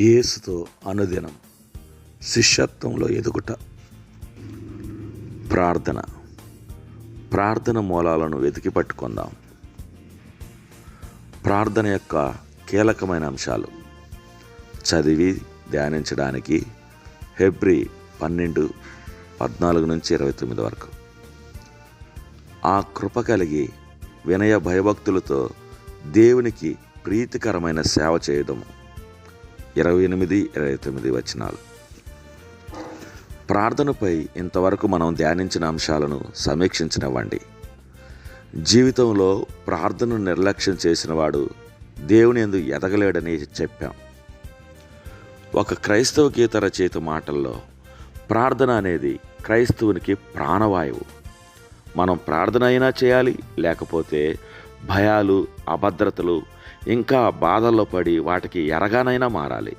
యేసుతో అనుదినం శిష్యత్వంలో ఎదుగుట. ప్రార్థన. ప్రార్థన మూలాలను వెతికి పట్టుకుందాం. ప్రార్థన యొక్క కీలకమైన అంశాలు. చదివి ధ్యానించడానికి ఫిబ్రి పన్నెండు పద్నాలుగు నుంచి ఇరవై తొమ్మిది వరకు. ఆ కృప కలిగి వినయ భయభక్తులతో దేవునికి ప్రీతికరమైన సేవ చేయడము ఇరవై ఎనిమిది ఇరవై తొమ్మిది వచనాలు. ప్రార్థనపై ఇంతవరకు మనం ధ్యానించిన అంశాలను సమీక్షించనివ్వండి. జీవితంలో ప్రార్థనను నిర్లక్ష్యం చేసిన వాడు దేవుని ఎందు ఎదగలేడని చెప్పాం. ఒక క్రైస్తవ గీత రచయిత మాటల్లో ప్రార్థన అనేది క్రైస్తవునికి ప్రాణవాయువు. మనం ప్రార్థన అయినా చేయాలి లేకపోతే భయాలు అభద్రతలు ఇంకా బాధల్లో పడి వాటికి ఎరగానైనా మారాలి.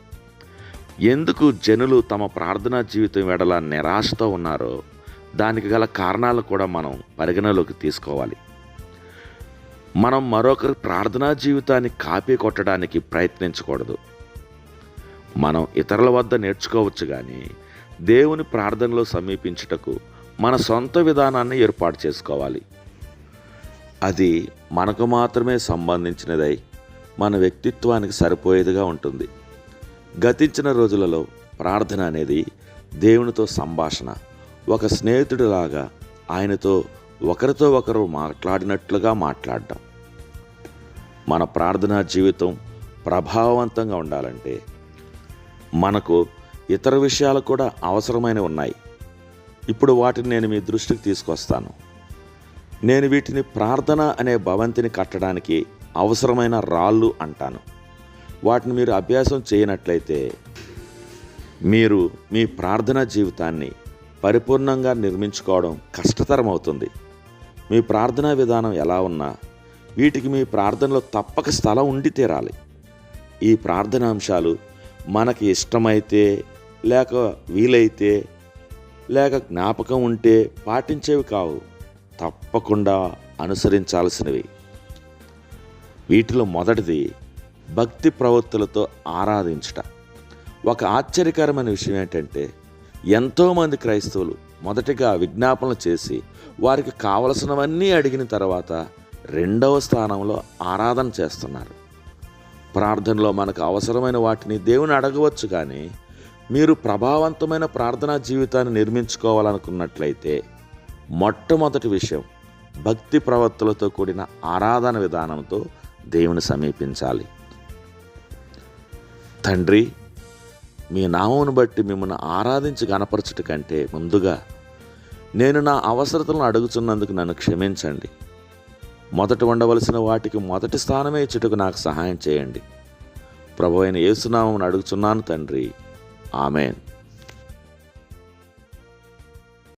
ఎందుకు జనులు తమ ప్రార్థనా జీవితం వెడల నిరాశతో ఉన్నారో దానికి గల కారణాలు కూడా మనం పరిగణలోకి తీసుకోవాలి. మనం మరొకరి ప్రార్థనా జీవితాన్ని కాపీ కొట్టడానికి ప్రయత్నించకూడదు. మనం ఇతరుల వద్ద నేర్చుకోవచ్చు కానీ దేవుని ప్రార్థనలో సమీపించుటకు మన సొంత విధానాన్ని ఏర్పాటు చేసుకోవాలి. అది మనకు మాత్రమే సంబంధించినదై మన వ్యక్తిత్వానికి సరిపోయేదిగా ఉంటుంది. గతించిన రోజులలో ప్రార్థన అనేది దేవునితో సంభాషణ. ఒక స్నేహితుడిలాగా ఆయనతో ఒకరితో ఒకరు మాట్లాడినట్లుగా మాట్లాడడం. మన ప్రార్థనా జీవితం ప్రభావవంతంగా ఉండాలంటే మనకు ఇతర విషయాలు కూడా అవసరమైనవి ఉన్నాయి. ఇప్పుడు వాటిని నేను మీ దృష్టికి తీసుకొస్తాను. నేను వీటిని ప్రార్థన అనే భవంతిని కట్టడానికి అవసరమైన రాళ్ళు అంటాను. వాటిని మీరు అభ్యాసం చేయనట్లయితే మీరు మీ ప్రార్థనా జీవితాన్ని పరిపూర్ణంగా నిర్మించుకోవడం కష్టతరం అవుతుంది మీ ప్రార్థనా విధానం ఎలా ఉన్నా వీటికి మీ ప్రార్థనలో తప్పక స్థలం ఉండి తీరాలి. ఈ ప్రార్థనా అంశాలు మనకి ఇష్టమైతే లేక వీలైతే లేక జ్ఞాపకం ఉంటే పాటించేవి కావు. తప్పకుండా అనుసరించాల్సినవి. వీటిలో మొదటిది భక్తి ప్రవృత్తులతో ఆరాధించుట. ఒక ఆశ్చర్యకరమైన విషయం ఏంటంటే ఎంతోమంది క్రైస్తవులు మొదటిగా విజ్ఞాపనలు చేసి వారికి కావలసినవన్నీ అడిగిన తర్వాత రెండవ స్థానంలో ఆరాధన చేస్తున్నారు. ప్రార్థనలో మనకు అవసరమైన వాటిని దేవుని అడగవచ్చు కానీ మీరు ప్రభావవంతమైన ప్రార్థనా జీవితాన్ని నిర్మించుకోవాలనుకున్నట్లయితే మొట్టమొదటి విషయం భక్తి ప్రవర్తులతో కూడిన ఆరాధన విధానంతో దేవుని సమీపించాలి. తండ్రి మీ నామమును బట్టి మిమ్మల్ని ఆరాధించి గనపరచుట కంటే ముందుగా నేను నా అవసరతలను అడుగుతున్నందుకు నన్ను క్షమించండి. మొదట ఉండవలసిన వాటికి మొదటి స్థానమే ఇచ్చుటకు నాకు సహాయం చేయండి. ప్రభు అయిన యేసునామం అడుగుచున్నాను తండ్రి. ఆమెన్.